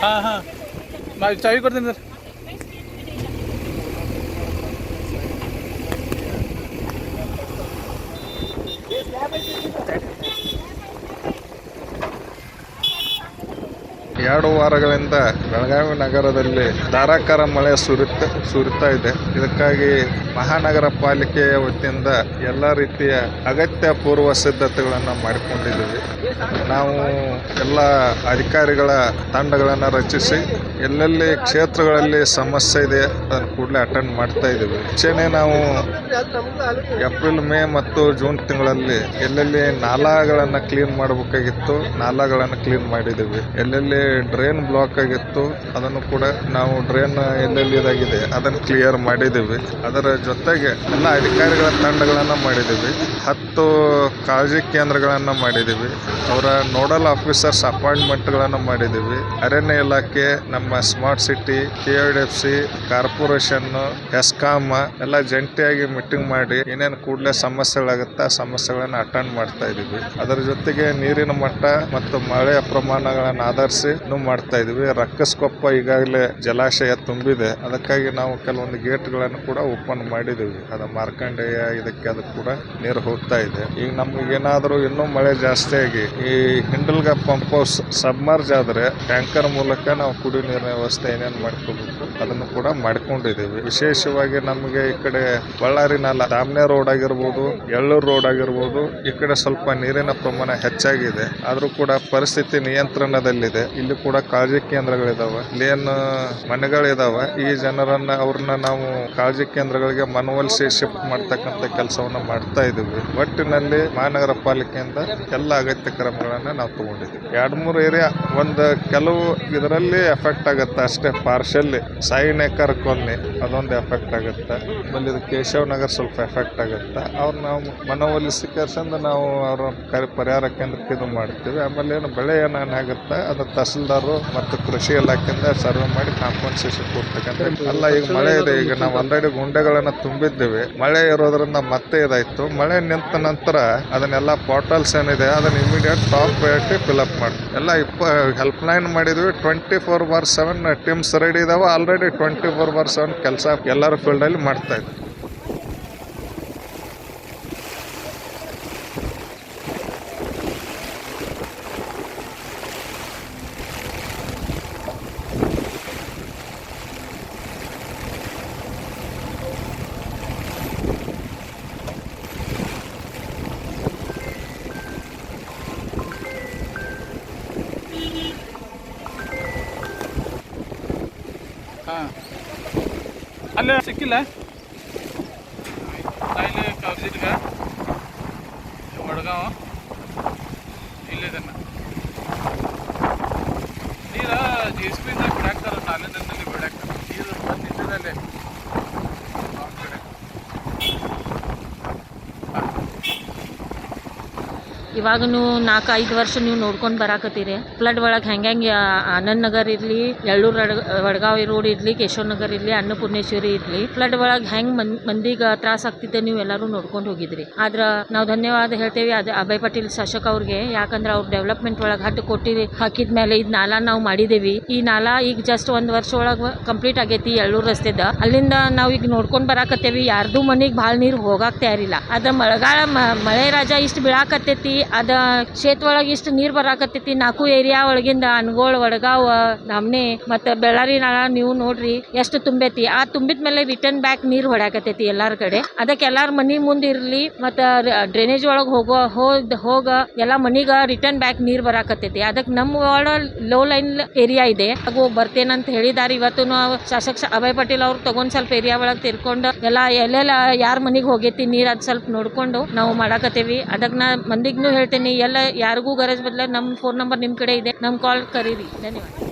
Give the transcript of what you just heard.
हाँ हाँ मैं चाबी कर देना ಎರಡು ವಾರಗಳಿಂದ ಬೆಳಗಾವಿ ನಗರದಲ್ಲಿ ಧಾರಾಕಾರ ಮಳೆ ಸುರಿತ, ಸುರಿತಾ ಇದೆ. ಇದಕ್ಕಾಗಿ ಮಹಾನಗರ ಪಾಲಿಕೆಯ ವತಿಯಿಂದ ಎಲ್ಲ ರೀತಿಯ ಅಗತ್ಯ ಪೂರ್ವ ಸಿದ್ಧತೆಗಳನ್ನು ಮಾಡಿಕೊಂಡಿದ್ದೀವಿ. ನಾವು ಎಲ್ಲ ಅಧಿಕಾರಿಗಳ ತಂಡಗಳನ್ನು ರಚಿಸಿ ಎಲ್ಲೆಲ್ಲಿ ಕ್ಷೇತ್ರಗಳಲ್ಲಿ ಸಮಸ್ಯೆ ಇದೆ ಅದನ್ನು ಕೂಡಲೇ ಅಟೆಂಡ್ ಮಾಡ್ತಾ ಇದ್ದೀವಿ. ಹೆಚ್ಚೇನೆ ನಾವು ಏಪ್ರಿಲ್, ಮೇ ಮತ್ತು ಜೂನ್ ತಿಂಗಳಲ್ಲಿ ಎಲ್ಲೆಲ್ಲಿ ನಾಲಾಗಳನ್ನು ಕ್ಲೀನ್ ಮಾಡಬೇಕಾಗಿತ್ತು ನಾಲಾಗಳನ್ನು ಕ್ಲೀನ್ ಮಾಡಿದ್ದೀವಿ. ಎಲ್ಲೆಲ್ಲಿ ಡ್ರೈನ್ ಬ್ಲಾಕ್ ಆಗಿತ್ತು. ಅದನ್ನು ಕೂಡ ನಾವು ಡ್ರೈನ್ ಎಲ್ಲೆಲ್ಲಿ ಇದಾಗಿದೆ ಅದನ್ನು ಕ್ಲಿಯರ್ ಮಾಡಿದ್ದೀವಿ. ಅದರ ಜೊತೆಗೆ ಎಲ್ಲ ಅಧಿಕಾರಿಗಳ ತಂಡಗಳನ್ನು ಮಾಡಿದ್ದೀವಿ. ಹತ್ತು ಕಾಳಜಿ ಕೇಂದ್ರಗಳನ್ನು ಮಾಡಿದ್ದೀವಿ. ಅವರ ನೋಡಲ್ ಆಫೀಸರ್ಸ್ ಅಪಾಯಿಂಟ್ಮೆಂಟ್ಗಳನ್ನು ಮಾಡಿದ್ದೀವಿ. ಅರಣ್ಯ ಇಲಾಖೆ, ನಮ್ಮ smart city K F C corporation, ESCOM ಎಲ್ಲ ಜಂಟಿಯಾಗಿ ಮೀಟಿಂಗ್ ಮಾಡಿ ಏನೇನು ಕೂಡಲೇ ಸಮಸ್ಯೆಗಳಾಗುತ್ತೆ ಆ ಸಮಸ್ಯೆಗಳನ್ನು ಅಟೆಂಡ್ ಮಾಡ್ತಾ ಇದ್ದೀವಿ ಅದರ ಜೊತೆಗೆ ನೀರಿನ ಮಟ್ಟ ಮತ್ತು ಮಳೆಯ ಪ್ರಮಾಣಗಳನ್ನು ಆಧರಿಸಿ ಮಾಡ್ತಾ ಇದೀವಿ. ರಕ್ಕಸ್ಕೊಪ್ಪ ಈಗಾಗಲೇ ಜಲಾಶಯ ತುಂಬಿದೆ. ಅದಕ್ಕಾಗಿ ನಾವು ಕೆಲವೊಂದು ಗೇಟ್ಗಳನ್ನು ಕೂಡ ಓಪನ್ ಮಾಡಿದ್ದೀವಿ ಅದು ಮಾರ್ಕಂಡೇಯ, ಇದಕ್ಕೆ ಅದು ಕೂಡ ನೀರು ಹೋಗ್ತಾ ಇದೆ. ಈಗ ನಮ್ಗೆ ಏನಾದರೂ ಇನ್ನೂ ಮಳೆ ಜಾಸ್ತಿ ಆಗಿ ಈ ಹಿಂಡಲ್ಗ ಪಂಪ್ ಹೌಸ್ ಸಬ್ಮರ್ಜ್ ಆದರೆ ಟ್ಯಾಂಕರ್ ಮೂಲಕ ನಾವು ಕುಡಿಯೋ ನೀರಿನ ವ್ಯವಸ್ಥೆ ಏನೇನು ಮಾಡ್ಕೋಬೇಕು ಅದನ್ನು ಕೂಡ ಮಾಡ್ಕೊಂಡಿದ್ದೀವಿ ವಿಶೇಷವಾಗಿ ನಮಗೆ ಈ ಕಡೆ ಬಳ್ಳಾರಿ ದಾಮ್ನೆ ರೋಡ್ ಆಗಿರ್ಬೋದು, ಎಳ್ಳೂರು ರೋಡ್ ಆಗಿರ್ಬೋದು, ಈ ಕಡೆ ಸ್ವಲ್ಪ ನೀರಿನ ಪ್ರಮಾಣ ಹೆಚ್ಚಾಗಿದೆ. ಆದರೂ ಕೂಡ ಪರಿಸ್ಥಿತಿ ನಿಯಂತ್ರಣದಲ್ಲಿದೆ. ಇಲ್ಲಿ ಕೂಡ ಕಾಳಜಿ ಕೇಂದ್ರಗಳಿದಾವೆ. ಇಲ್ಲಿ ಏನು ಮನೆಗಳಿದಾವೆ. ಈ ಜನರನ್ನ, ಅವ್ರನ್ನ ನಾವು ಕಾಳಜಿ ಕೇಂದ್ರಗಳಿಗೆ ಮನವೊಲಿಸಿ ಶಿಫ್ಟ್ ಮಾಡ್ತಕ್ಕಂತ ಕೆಲಸವನ್ನ ಮಾಡ್ತಾ ಇದೀವಿ ಒಟ್ಟಿನಲ್ಲಿ ಮಹಾನಗರ ಪಾಲಿಕೆಯಿಂದ ಎಲ್ಲ ಅಗತ್ಯ ಕ್ರಮಗಳನ್ನ ನಾವು ತಗೊಂಡಿದ್ದೀವಿ. ಎರಡ್ ಮೂರು ಏರಿಯಾ, ಒಂದು ಕೆಲವು ಇದರಲ್ಲಿ ಎಫೆಕ್ಟ್ ಆಗುತ್ತೆ ಅಷ್ಟೇ ಪಾರ್ಶಲ್ಲಿ ಸಾಯಿನೇಕರ್ ಕೊನ್ನಿ ಅದೊಂದು ಎಫೆಕ್ಟ್ ಆಗುತ್ತೆ. ಆಮೇಲೆ ಇದು ಕೇಶವ್ ನಗರ್ ಸ್ವಲ್ಪ ಎಫೆಕ್ಟ್ ಆಗುತ್ತೆ. ಅವ್ರು ನಾವು ಮನವೊಲಿಸಿ ಕರ್ಸಂದು ನಾವು ಅವ್ರ ಪರಿಹಾರ ಕೇಂದ್ರಕ್ಕೆ ಇದು ಮಾಡ್ತೀವಿ. ಆಮೇಲೆ ಏನು ಬೆಳೆ ಏನೇನಾಗುತ್ತೆ, ಅದು ತಹಸೀಲ್ದಾರು ಮತ್ತು ಕೃಷಿ ಇಲಾಖೆಯಿಂದ ಸರ್ವೆ ಮಾಡಿ ಕಾಂಪನ್ಸೇಷನ್ ಕೊಡ್ತಕ್ಕಂಥ ಅಲ್ಲ ಈಗ ಮಳೆ ಇದೆ. ಈಗ ನಾವು ಆಲ್ರೆಡಿ ಗುಂಡೆಗಳನ್ನು ತುಂಬಿದ್ದೀವಿ. ಮಳೆ ಇರೋದ್ರಿಂದ ಮತ್ತೆ ಇದಾಯ್ತು. ಮಳೆ ನಿಂತ ನಂತರ ಅದನ್ನೆಲ್ಲ ಪೋರ್ಟಲ್ಸ್ ಏನಿದೆ ಅದನ್ನ ಇಮಿಡಿಯೇಟ್ ಟಾಪ್ ಪ್ರಯಾರಿಟಿ ಅಪ್ ಮಾಡಿ. ಎಲ್ಲ ಇಪ್ಪ ಹೆಲ್ಪ್ ಲೈನ್ ಮಾಡಿದ್ವಿ. Twenty four bar seven teams ready ಇದಾವೆ. Already twenty four bar seven ಕೆಲಸ ಎಲ್ಲರೂ ಫೀಲ್ಡಲ್ಲಿ ಮಾಡ್ತಾ ಇದ್ವಿ. ಅಲ್ಲೇ ಸಿಕ್ಕಿಲ್ಲ. ನಾ ಇಲ್ಲಿ ಕರ್ಸಿಟ್ಗ ವಡ್ಗಾವ ಇವಾಗ ನೀವು ನಾಲ್ಕು ಐದು ವರ್ಷ ನೀವು ನೋಡ್ಕೊಂಡು ಬರಾಕತ್ತೀರಿ. ಫ್ಲಡ್ ಒಳಗೆ ಹೆಂಗೆ ಹೆಂಗೆ ಆನಂದ್ ನಗರ್ ಇರಲಿ, ಎಳ್ಳೂರು ವಡಗಾವಿ ರೋಡ್ ಇರಲಿ, ಕೇಶವ ನಗರ್ ಇರಲಿ, ಅನ್ನಪೂರ್ಣೇಶ್ವರಿ ಇರಲಿ ಫ್ಲಡ್ ಒಳಗೆ ಹೆಂಗೆ ಮಂದಿಗೆ ತ್ರಾಸ ಆಗ್ತಿದ್ದೆ ನೀವು ಎಲ್ಲರೂ ನೋಡ್ಕೊಂಡು ಹೋಗಿದ್ರಿ. ಆದ್ರೆ ನಾವು ಧನ್ಯವಾದ ಹೇಳ್ತೇವೆ ಅದು ಅಭಯ್ ಪಾಟೀಲ್ ಶಾಸಕ ಅವ್ರಿಗೆ. ಯಾಕಂದ್ರೆ ಅವ್ರು ಡೆವಲಪ್ಮೆಂಟ್ ಒಳಗೆ ಹಟ್ಟು ಕೊಟ್ಟಿ ಹಾಕಿದ ಮೇಲೆ ಇದು ನಾಲಾ ನಾವು ಮಾಡಿದೇವಿ. ಈ ನಾಲಾ ಈಗ ಜಸ್ಟ್ ಒಂದು ವರ್ಷ ಒಳಗೆ ಕಂಪ್ಲೀಟ್ ಆಗೈತಿ ಎಳ್ಳೂರು ರಸ್ತೆದ. ಅಲ್ಲಿಂದ ನಾವು ಈಗ ನೋಡ್ಕೊಂಡು ಬರಾಕತ್ತೇವಿ. ಯಾರ್ದು ಮನೆಗೆ ಭಾಳ ನೀರು ಹೋಗಾಕ್ ತಯಾರಿಲ್ಲ. ಆದ್ರೆ ಮಳೆಗಾಲ ಮಳೆ ರಾಜ ಇಷ್ಟು ಬೀಳಾಕತ್ತೈತಿ. ಅದ ಕ್ಷೇತ್ರ ಒಳಗೆ ಇಷ್ಟು ನೀರು ಬರಾಕತ್ತೈತಿ. ನಾಲ್ಕು ಏರಿಯಾ ಒಳಗಿಂದ ಅನ್ಗೋಳ್, ವಡಗಾವ್ ನಮ್ನೆ ಮತ್ತು ಬೆಳ್ಳಾರಿ ನಾಳ ನೀವು ನೋಡ್ರಿ ಎಷ್ಟು ತುಂಬೈತಿ. ಆ ತುಂಬಿದ ಮೇಲೆ ರಿಟರ್ನ್ ಬ್ಯಾಕ್ ನೀರು ಹೊಡ್ಯಾಕತ್ತೈತಿ ಎಲ್ಲಾರ ಕಡೆ. ಅದಕ್ಕೆ ಎಲ್ಲಾರ ಮನಿ ಮುಂದೆ ಇರಲಿ ಮತ್ತು ಡ್ರೈನೇಜ್ ಒಳಗೆ ಹೋಗೋ, ಹೋದ್, ಹೋಗ ಎಲ್ಲ ಮನಿಗ ರಿಟರ್ನ್ ಬ್ಯಾಕ್ ನೀರು ಬರಾಕತ್ತೈತಿ. ಅದಕ್ಕೆ ನಮ್ಮ ವಾರ್ಡ್ ಲೋ ಲೈನ್ ಏರಿಯಾ ಇದೆ. ಹಾಗೂ ಬರ್ತೇನಂತ ಹೇಳಿದಾರೆ ಇವತ್ತು ಶಾಸಕ ಅಭಯ್ ಪಟೇಲ್ ಅವ್ರು ತಗೊಂಡ್ ಸ್ವಲ್ಪ ಏರಿಯಾ ಒಳಗೆ ತಿರ್ಕೊಂಡು ಎಲ್ಲ ಎಲ್ಲೆಲ್ಲ ಯಾರ ಮನಿಗೆ ಹೋಗೈತಿ ನೀರು ಅದು ಸ್ವಲ್ಪ ನೋಡ್ಕೊಂಡು ನಾವು ಮಾಡಾಕತ್ತೇವಿ. ಅದಕ್ಕೆ ನಾ ಮಂದಿಗೂ ಹೇಳ್ತೇನೆ. ಎಲ್ಲ ಯಾರಿಗೂ ಗರಜ್ ಬದಲ ನಮ್ಮ ಫೋನ್ ನಂಬರ್ ನಿಮ್ಮ ಕಡೆ ಇದೆ. ನಮ್ಮ ಕಾಲ್ ಕರೀರಿ. ಧನ್ಯವಾದ.